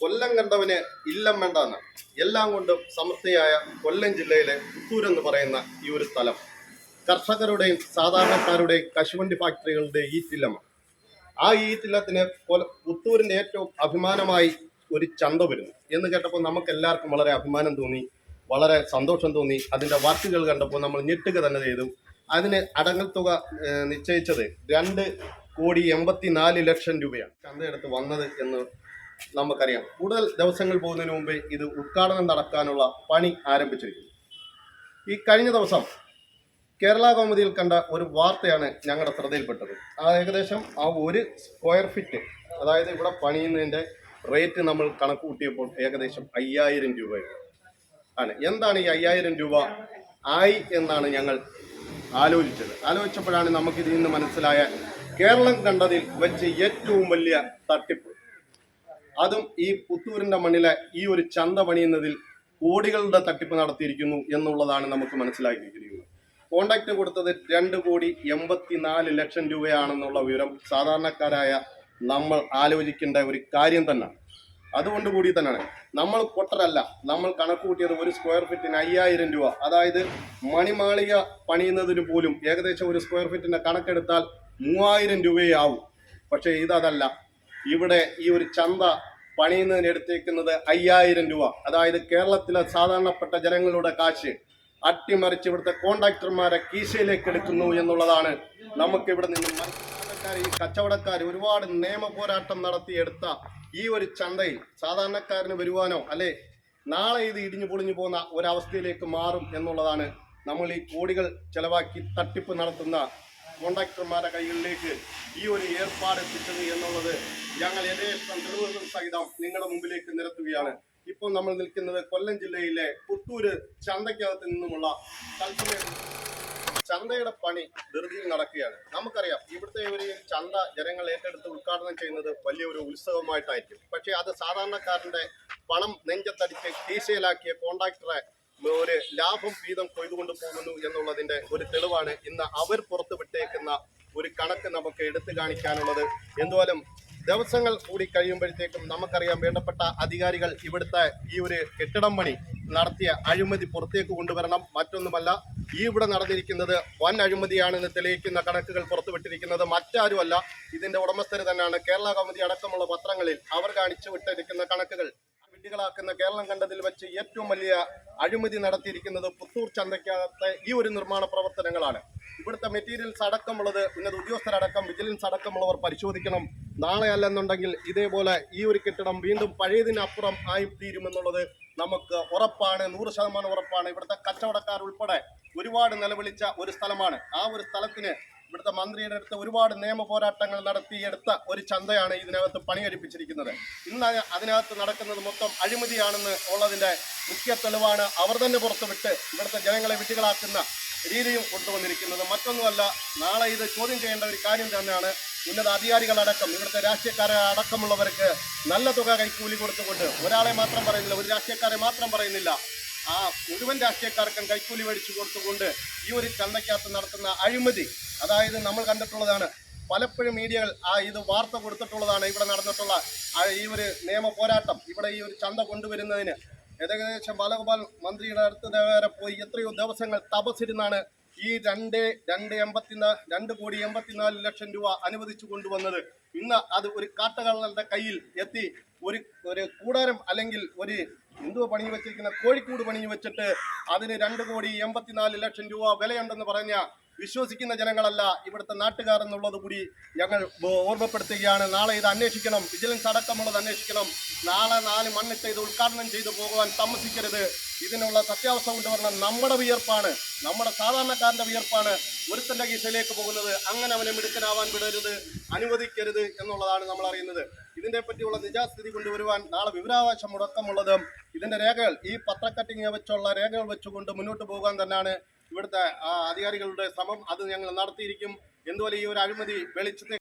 കൊല്ലം കണ്ടവന് ഇല്ലം വേണ്ടെന്ന്. എല്ലാം കൊണ്ടും സമൃദ്ധിയായ കൊല്ലം ജില്ലയിലെ പുത്തൂർ എന്ന് പറയുന്ന ഈ ഒരു സ്ഥലം. കർഷകരുടെയും സാധാരണക്കാരുടെയും കശുവണ്ടി ഫാക്ടറികളുടെ ഈറ്റില്ലമാണ് ആ ഈറ്റില്ലത്തിന് കൊല- പുത്തൂരിന്റെ ഏറ്റവും അഭിമാനമായി ഒരു ചന്ത വരുന്നു. എന്ന് കേട്ടപ്പോൾ നമുക്ക് എല്ലാവർക്കും വളരെ അഭിമാനം തോന്നി വളരെ സന്തോഷം തോന്നി. അതിന്റെ വാക്കുകൾ കണ്ടപ്പോൾ നമ്മൾ ഞെട്ടുക തന്നെ ചെയ്തു. അതിന് അടങ്ങൽ തുക നിശ്ചയിച്ചത് രണ്ട് കോടി എൺപത്തി നാല് ലക്ഷം രൂപയാണ്. ചന്തയെടുത്ത് വന്നത് എന്ന് നമുക്കറിയാം. കൂടുതൽ ദിവസങ്ങൾ പോകുന്നതിന് മുമ്പേ ഇത് ഉദ്ഘാടനം നടക്കാനുള്ള പണി ആരംഭിച്ചിരിക്കുന്നു. ഈ കഴിഞ്ഞ ദിവസം കേരള കൗമുദിയിൽ കണ്ട ഒരു വാർത്തയാണ് ഞങ്ങളുടെ ശ്രദ്ധയിൽപ്പെട്ടത്. ആ ഏകദേശം ആ ഒരു സ്ക്വയർ ഫീറ്റ് അതായത് ഇവിടെ പണിയുന്നതിന്റെ റേറ്റ് നമ്മൾ കണക്ക് കൂട്ടിയപ്പോൾ ഏകദേശം അയ്യായിരം രൂപയാണ്. ആണ്. എന്താണ് ഈ അയ്യായിരം രൂപ ആയി എന്നാണ് ഞങ്ങൾ ആലോചിച്ചത്. ആലോചിച്ചപ്പോഴാണ് നമുക്കിതിൽ നിന്ന് മനസ്സിലായ കേരളം കണ്ടതിൽ വെച്ച് ഏറ്റവും വലിയ തട്ടിപ്പ്. അതും ഈ പുത്തൂരിന്റെ മണ്ണിലെ ഈ ഒരു ചന്ത പണിയുന്നതിൽ കോടികളുടെ തട്ടിപ്പ് നടത്തിയിരിക്കുന്നു എന്നുള്ളതാണ് നമുക്ക് മനസ്സിലാക്കിയിരിക്കുന്നത്. കോണ്ടാക്ട് കൊടുത്തത് രണ്ട് കോടി എൺപത്തിനാല് ലക്ഷം രൂപയാണെന്നുള്ള വിവരം സാധാരണക്കാരായ നമ്മൾ ആലോചിക്കേണ്ട ഒരു കാര്യം തന്നെ അതുകൊണ്ട് കൂടി തന്നെയാണ് നമ്മൾ പൊട്ടരല്ല നമ്മൾ കണക്ക് കൂട്ടിയത് ഒരു സ്ക്വയർ ഫീറ്റിന് അയ്യായിരം രൂപ. അതായത് മണിമാളിക പണിയുന്നതിന് പോലും ഏകദേശം ഒരു സ്ക്വയർ ഫീറ്റിന്റെ കണക്കെടുത്താൽ മൂവായിരം രൂപയാവും. പക്ഷേ ഇതല്ല ഇവിടെ ഈ ഒരു ചന്ത പണിയുന്നതിന് എടുത്തേക്കുന്നത് അയ്യായിരം രൂപ. അതായത് കേരളത്തിലെ സാധാരണപ്പെട്ട ജനങ്ങളുടെ കാശ് അട്ടിമറിച്ച് ഇവിടുത്തെ കോൺട്രാക്ടർമാരെ കീശയിലേക്ക് എടുക്കുന്നു എന്നുള്ളതാണ് നമുക്ക് ഇവിടെ നിന്ന് മനസ്സിലാക്കാൻ ഈ കച്ചവടക്കാർ ഒരുപാട് നിയമ പോരാട്ടം നടത്തിയെടുത്ത ഈ ഒരു ചന്തയിൽ സാധാരണക്കാരന് വരുവാനോ അല്ലെ നാളെ ഇത് ഇടിഞ്ഞു പൊളിഞ്ഞു പോകുന്ന ഒരവസ്ഥയിലേക്ക് മാറും എന്നുള്ളതാണ് നമ്മൾ ഈ കോടികൾ ചെലവാക്കി തട്ടിപ്പ് നടത്തുന്ന കോൺട്രാക്ടർമാരുടെ കൈകളിലേക്ക് ഈ ഒരു ഏർപ്പാട് എത്തിച്ചത് എന്നുള്ളത് ഞങ്ങൾ യഥേഷ്ടം തെളിവുകൾ സഹിതം നിങ്ങളുടെ മുമ്പിലേക്ക് നിരത്തുകയാണ്. ഇപ്പോൾ നമ്മൾ നിൽക്കുന്നത് കൊല്ലം ജില്ലയിലെ പുത്തൂര് ചന്തയ്ക്കകത്ത് നിന്നുമുള്ള ചന്തയുടെ പണി ധൃതിയിൽ നടക്കുകയാണ്. നമുക്കറിയാം ഇവിടുത്തെ ഒരു ചന്ത ജനങ്ങൾ ഏറ്റെടുത്ത് ഉദ്ഘാടനം ചെയ്യുന്നത് വലിയൊരു ഉത്സവമായിട്ടായിരിക്കും. പക്ഷേ അത് സാധാരണക്കാരന്റെ പണം നെഞ്ചത്തടിച്ച് കീശയിലാക്കിയ കോൺട്രാക്ടറെ ഒരു ലാഭം വീതം കൊയ്തുകൊണ്ട് പോകുന്നു എന്നുള്ളതിന്റെ ഒരു തെളിവാണ് ഇന്ന് അവർ പുറത്തു വിട്ടേക്കുന്ന ഒരു കണക്ക് നമുക്ക് എടുത്തു കാണിക്കാനുള്ളത്. എന്തുപോലും ദിവസങ്ങൾ കൂടി കഴിയുമ്പോഴത്തേക്കും നമുക്കറിയാം വേണ്ടപ്പെട്ട അധികാരികൾ ഇവിടുത്തെ ഈ ഒരു കെട്ടിടം പണി നടത്തിയ അഴിമതി പുറത്തേക്ക് കൊണ്ടുവരണം. മറ്റൊന്നുമല്ല ഈ ഇവിടെ നടന്നിരിക്കുന്നത് വൻ അഴിമതിയാണെന്ന് തെളിയിക്കുന്ന കണക്കുകൾ പുറത്തുവിട്ടിരിക്കുന്നത് മറ്റാരുമല്ല. ഇതിന്റെ ഉടമസ്ഥര് തന്നെയാണ്. കേരള കൗമുദി അടക്കമുള്ള പത്രങ്ങളിൽ അവർ കാണിച്ചു വിട്ടിരിക്കുന്ന കണക്കുകൾ. വിഡ്ഢികളാക്കുന്ന കേരളം കണ്ടതിൽ വെച്ച് ഏറ്റവും വലിയ അഴിമതി നടത്തിയിരിക്കുന്നത് പുത്തൂർ ചന്തയ്ക്കകത്തെ ഈ ഒരു നിർമ്മാണ പ്രവർത്തനങ്ങളാണ്. ഇവിടുത്തെ മെറ്റീരിയൽസ് അടക്കമുള്ളത് ഉന്നത ഉദ്യോഗസ്ഥരടക്കം വിജിലൻസ് അടക്കമുള്ളവർ പരിശോധിക്കണം. നാളെ അല്ലെന്നുണ്ടെങ്കിൽ ഇതേപോലെ ഈ ഒരു കെട്ടിടം വീണ്ടും പഴയതിനപ്പുറം ആയി തീരുമെന്നുള്ളത് നമുക്ക് ഉറപ്പാണ് നൂറ് ശതമാനം ഉറപ്പാണ്. ഇവിടുത്തെ കച്ചവടക്കാർ ഉൾപ്പെടെ ഒരുപാട് നിലവിളിച്ച ഒരു സ്ഥലമാണ്. ആ ഒരു സ്ഥലത്തിന് ഇവിടുത്തെ മന്ത്രിയുടെ അടുത്ത് ഒരുപാട് നിയമ പോരാട്ടങ്ങൾ നടത്തിയെടുത്ത ഒരു ചന്തയാണ് ഇതിനകത്ത് പണികഴിപ്പിച്ചിരിക്കുന്നത് ഇന്ന് അത് അതിനകത്ത് നടക്കുന്നത് മൊത്തം അഴിമതിയാണെന്ന് ഉള്ളതിന്റെ മുഖ്യ തെളിവാണ് അവർ തന്നെ പുറത്തുവിട്ട് ഇവിടുത്തെ ജനങ്ങളെ വിട്ടുകളാക്കുന്ന രീതിയും കൊണ്ടുവന്നിരിക്കുന്നത്. മറ്റൊന്നുമല്ല നാളെ ഇത് ചോദ്യം ചെയ്യേണ്ട ഒരു കാര്യം തന്നെയാണ്. ഉന്നത അധികാരികളടക്കം ഇവിടുത്തെ രാഷ്ട്രീയക്കാരെ അടക്കമുള്ളവർക്ക് നല്ല തുക കൈക്കൂലി കൊടുത്തുകൊണ്ട് ഒരാളെ മാത്രം പറയുന്നില്ല ഒരു രാഷ്ട്രീയക്കാരെ മാത്രം പറയുന്നില്ല. ആ മുഴുവൻ രാഷ്ട്രീയക്കാർക്കും കൈക്കൂലി മേടിച്ചു കൊടുത്തുകൊണ്ട് ഈ ഒരു ചന്തയ്ക്കകത്ത് നടത്തുന്ന അഴിമതി അതായത് നമ്മൾ കണ്ടിട്ടുള്ളതാണ്. പലപ്പോഴും മീഡിയകൾ ആ ഇത് വാർത്ത കൊടുത്തിട്ടുള്ളതാണ്. ഇവിടെ നടന്നിട്ടുള്ള ഈ ഒരു നിയമ പോരാട്ടം ഇവിടെ ഈ ഒരു ചന്ത കൊണ്ടുവരുന്നതിന്. ഏകദേശം ബാലഗോപാൽ മന്ത്രിയുടെ അടുത്ത് വരെ പോയി എത്രയോ ദിവസങ്ങൾ തപസിരുന്നാണ് ഈ രണ്ട് രണ്ട് എൺപത്തിനാ രണ്ട് കോടി എൺപത്തിനാല് ലക്ഷം രൂപ അനുവദിച്ചു കൊണ്ടുവന്നത്. ഇന്ന് അത് ഒരു കാട്ടകളുടെ കയ്യിൽ എത്തി ഒരു ഒരു കൂടാരം അല്ലെങ്കിൽ ഒരു എന്തോ പണിഞ്ഞു വെച്ചിരിക്കുന്ന കോഴിക്കോട് പണിഞ്ഞു വെച്ചിട്ട് അതിന് രണ്ട് കോടി എൺപത്തിനാല് ലക്ഷം രൂപ വിലയുണ്ടെന്ന് പറഞ്ഞ വിശ്വസിക്കുന്ന ജനങ്ങളല്ല ഇവിടുത്തെ നാട്ടുകാർ എന്നുള്ളത് കൂടി ഞങ്ങൾ ഓർമ്മപ്പെടുത്തുകയാണ്. നാളെ ഇത് അന്വേഷിക്കണം. വിജിലൻസ് അടക്കമുള്ളത് അന്വേഷിക്കണം. നാളെ നാല് മണ്ണിട്ട് ഇത് ഉദ്ഘാടനം ചെയ്തു പോകുവാൻ താമസിക്കരുത് ഇതിനുള്ള സത്യാവസ്ഥ കൊണ്ടുവരണം നമ്മുടെ വിയർപ്പാണ്. നമ്മുടെ സാധാരണക്കാരന്റെ വിയർപ്പാണ്. ഒരുത്തന്റെ കീശയിലേക്ക് പോകുന്നത് അങ്ങനെ അവനെ മിടുക്കനാവാൻ വിടരുത് അനുവദിക്കരുത് എന്നുള്ളതാണ് നമ്മൾ അറിയുന്നത്. ഇതിനെ പറ്റിയുള്ള നിജാസ്ഥിതി കൊണ്ടുവരുവാൻ നാളെ വിവരാവകാശം മുടക്കമുള്ളതും ഇതിന്റെ രേഖകൾ ഈ പത്രക്കട്ടിങ് വെച്ചുള്ള രേഖകൾ വെച്ചുകൊണ്ട് മുന്നോട്ട് പോകാൻ തന്നെയാണ് ഇവിടുത്തെ അധികാരികളുടെ ശ്രമം അത് ഞങ്ങൾ നടത്തിയിരിക്കും. എന്തുപോലെ ഈ ഒരു അഴിമതി വെളിച്ചത്തെ